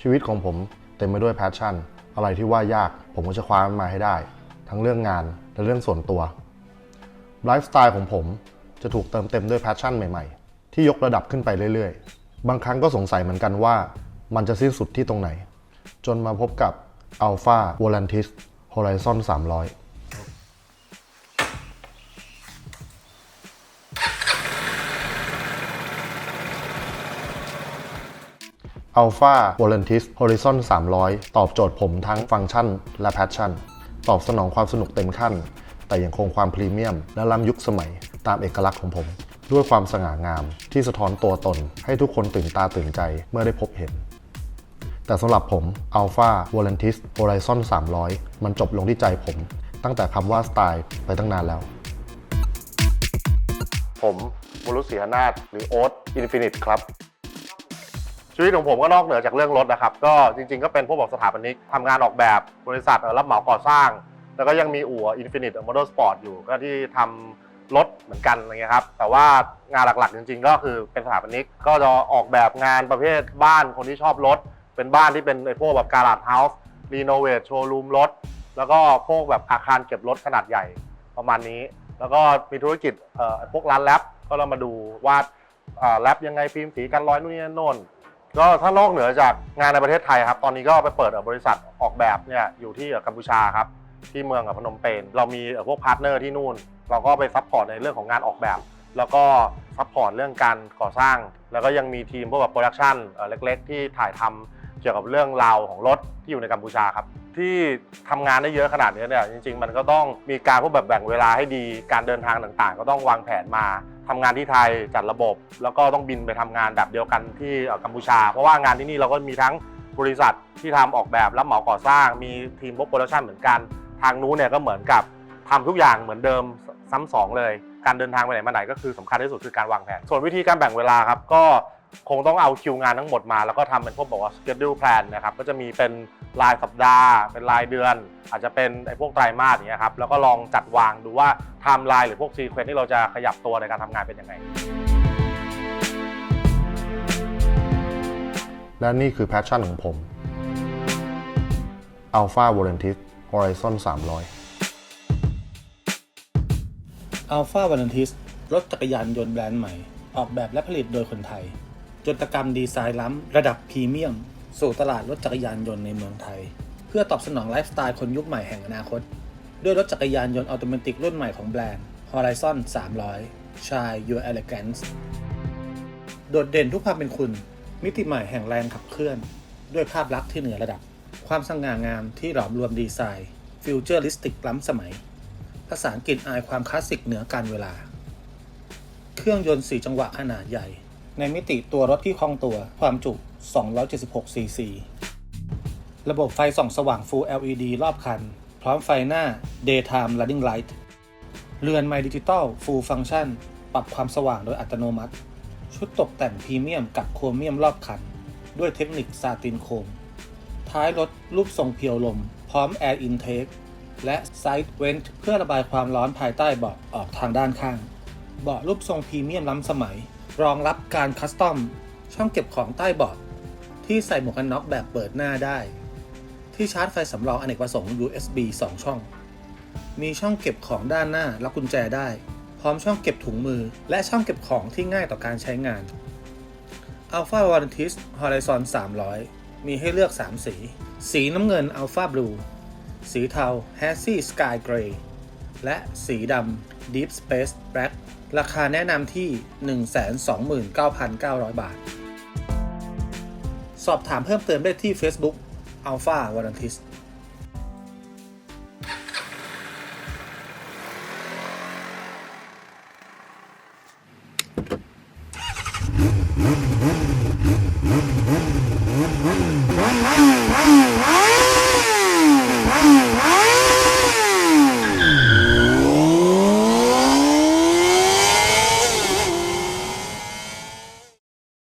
ชีวิตของผมเต็มไปด้วยแพชชั่น อะไรที่ว่ายาก ผมก็จะคว้ามันมาให้ได้ ทั้งเรื่องงานและเรื่องส่วนตัวไลฟ์สไตล์ของผมจะถูกเติมเต็มด้วยแพชชั่นใหม่ๆ ที่ยกระดับขึ้นไปเรื่อยๆ บางครั้งก็สงสัยเหมือนกันว่า มันจะสิ้นสุดที่ตรงไหน จนมาพบกับ Alpha Volantis Horizon 300 Alpha Volantis Horizon 300 ตอบโจทย์ผมทั้งฟังก์ชันและแพชชั่น ตอบสนองความสนุกเต็มขั้น แต่ยังคงความพรีเมียม และล้ำยุคสมัยตามเอกลักษณ์ของผม ด้วยความสง่างามที่สะท้อนตัวตน ให้ทุกคนตื่นตาตื่นใจเมื่อได้พบเห็น แต่สำหรับผม Alpha Volantis Horizon 300 มันจบลงที่ใจผม ตั้งแต่คำว่าสไตล์ไปตั้งนานแล้ว ผมบรุษศรีหนาถหรือโอ๊ตอินฟินิตครับ ชีวิตของผมก็นอกเหนือจากเรื่องรถนะครับ ก็จริงๆก็เป็นพวกแบบสถาปนิกทำงานออกแบบบริษัทรับเหมาก่อสร้าง แล้วก็ยังมีอู่ Infinite Motorsport อยู่ก็ที่ทำรถเหมือนกันอะไรเงี้ยครับแต่ว่างานหลักๆ จริง ๆ ก็คือเป็นสถาปนิกก็จะออกแบบงานประเภทบ้านคนที่ชอบรถ เป็นบ้านที่เป็นไอ้พวกแบบการาดเฮาส์รีโนเวทโชว์รูมรถแล้วก็พวกแบบอาคารเก็บรถขนาดใหญ่ประมาณนี้ แล้วก็มีธุรกิจพวกร้านแรปก็เรามาดูว่าอ่าแรปยังไงฟิล์มสีกันรอยนู่นนี่นั่นโน่น ก็ถ้านอกเหนือจากงานในประเทศไทยครับ ตอนนี้ก็ไปเปิดบริษัทออกแบบเนี่ยอยู่ที่กัมพูชาครับ ที่เมืองพนมเปญเรามีพวกพาร์ทเนอร์ที่นู่น เราก็ไปซัพพอร์ตในเรื่องของงานออกแบบ แล้วก็ซัพพอร์ตเรื่องการก่อสร้าง แล้วก็ยังมีทีมพวกแบบโปรดักชันเล็ก ๆ ที่ถ่ายทำเกี่ยวกับเรื่องราวของรถที่อยู่ในกัมพูชาครับ ที่ทำงานได้เยอะขนาดนี้เนี่ยจริง ๆ มันก็ต้องมีการพวกแบบแบ่งเวลาให้ดีการเดินทางต่างๆ ก็ต้องวางแผนมา ทำงานที่ไทยจัดระบบ แล้วก็ต้องบินไปทำงานแบบเดียวกันที่กัมพูชา เพราะว่างานที่นี่เราก็มีทั้งบริษัทที่ทำออกแบบรับเหมาก่อสร้าง มีทีมพวกโปรดักชันเหมือนกันทางนู้นเนี่ยก็เหมือนกับทำทุกอย่างเหมือนเดิมซ้ำสองเลย การเดินทางไปไหนมาไหนก็คือสำคัญที่สุดคือการวางแผนส่วนวิธีการแบ่งเวลาครับก็ คงต้องเอาคิวงานทั้งหมดมา แล้วก็ทำเป็นพวกบอกว่า schedule plan นะครับ ก็จะมีเป็นรายสัปดาห์ เป็นรายเดือน อาจจะเป็นไอ้พวกไตรมาสอย่างเงี้ยครับ แล้วก็ลองจัดวางดูว่าไทม์ไลน์หรือพวกซีเควนต์ที่เราจะขยับตัวในการทำงานเป็นยังไง และนี่คือแพชชั่นของผม Alpha Volantis Horizon 300 Alpha v a l e n t i s รถจักรยานยนต์แบรนด์ใหม่ ออกแบบและผลิตโดยคนไทย จนตกรรมดีไซน์ล้ำ ระดับพรีเมียม สู่ตลาดรถจักรยานยนต์ในเมืองไทย เพื่อตอบสนองไลฟ์สไตล์คนยุคใหม่แห่งอนาคต ด้วยรถจักรยานยนต์ออโตเมติกรุ่นใหม่ของแบรนด์ Horizon 300 Shine Your Elegance โดดเด่นทุกความเป็นคุณ มิติใหม่แห่งแรงขับเคลื่อน ด้วยภาพลักษณ์ที่เหนือระดับ ความสง่างามที่หลอมรวมดีไซน์ ฟิวเจอริสติกล้ำสมัยผสานกลิ่นอายความคลาสสิกเหนือการเวลา เครื่องยนต์4จังหวะขนาดใหญ่ ในมิติตัวรถที่คล่องตัว ความจุ 276ซีซีระบบไฟส่องสว่าง Full LED รอบคัน พร้อมไฟหน้า Daytime Running Light เรือนไมดิจิตอล Full Function ปรับความสว่างโดยอัตโนมัติ ชุดตกแต่งพรีเมียมกับโครเมียมรอบคัน ด้วยเทคนิคซาตินโครม ท้ายรถรูปทรงเพียวลม พร้อม Air Intake และ Side Vent เพื่อระบายความร้อนภายใต้เบาะออกทางด้านข้าง เบาะรูปทรงพรีเมียมล้ำสมัย รองรับการคัสตอมช่องเก็บของใต้เบาะที่ใส่หมวกกันน็อกแบบเปิดหน้าได้ ที่ชาร์จไฟสำรองอเนกประสงค์ USB 2 ช่อง มีช่องเก็บของด้านหน้าล็อกกุญแจได้ พร้อมช่องเก็บถุงมือ และช่องเก็บของที่ง่ายต่อการใช้งาน Alpha v a l e n t i s Horizon 300 มีให้เลือก 3 สี สีน้ำเงิน Alpha Blue สีเทา Hazy Sky Gray และสีดำ Deep Space Black ราคาแนะนำที่ 129,900 บาท สอบถามเพิ่มเติมได้ที่ Facebook Alpha v a l a n t i s Mm-hmm.